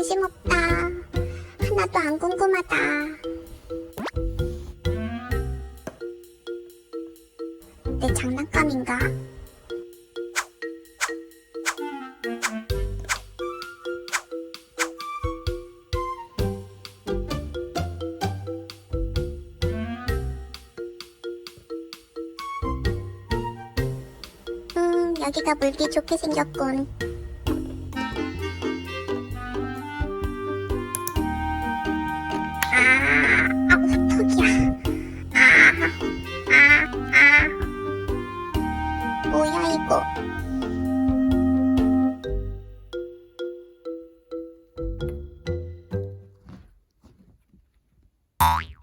관심 없다. 하나도 안 궁금하다. 내 장난감인가? 음, 여기가 물기 좋게 생겼군. 뭐야, 이거.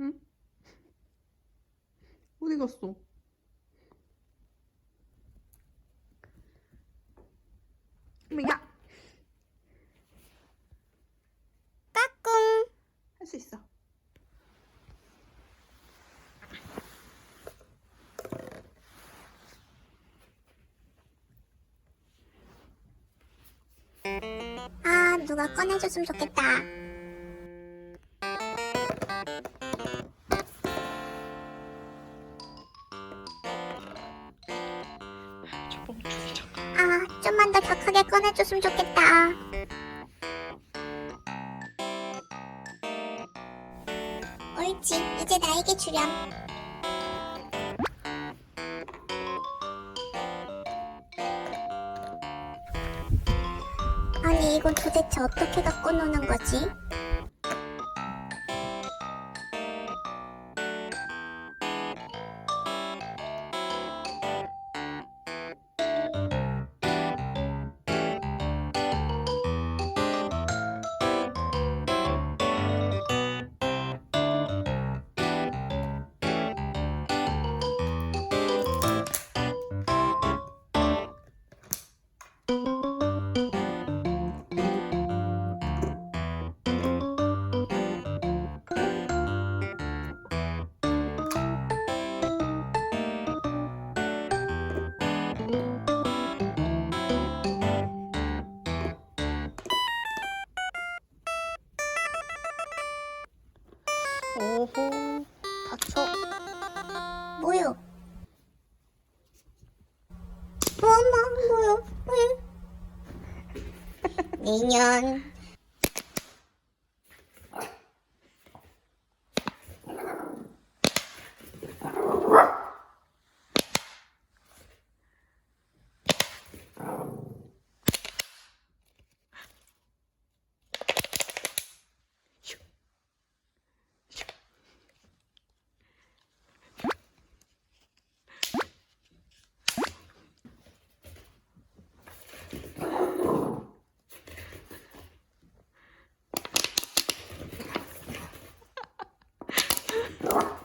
응? 어디 갔어? 야! 까꿍. 할 수 있어. 누가 꺼내줬으면 좋겠다. 아, 좀만 더 격하게 꺼내줬으면 좋겠다. 옳지, 이제 나에게 주렴. 아니, 이걸 도대체 어떻게 갖고 노는 거지? 오호. 닥쳐. 뭐요? 어머, 뭐요? 왜? 내년 Bye.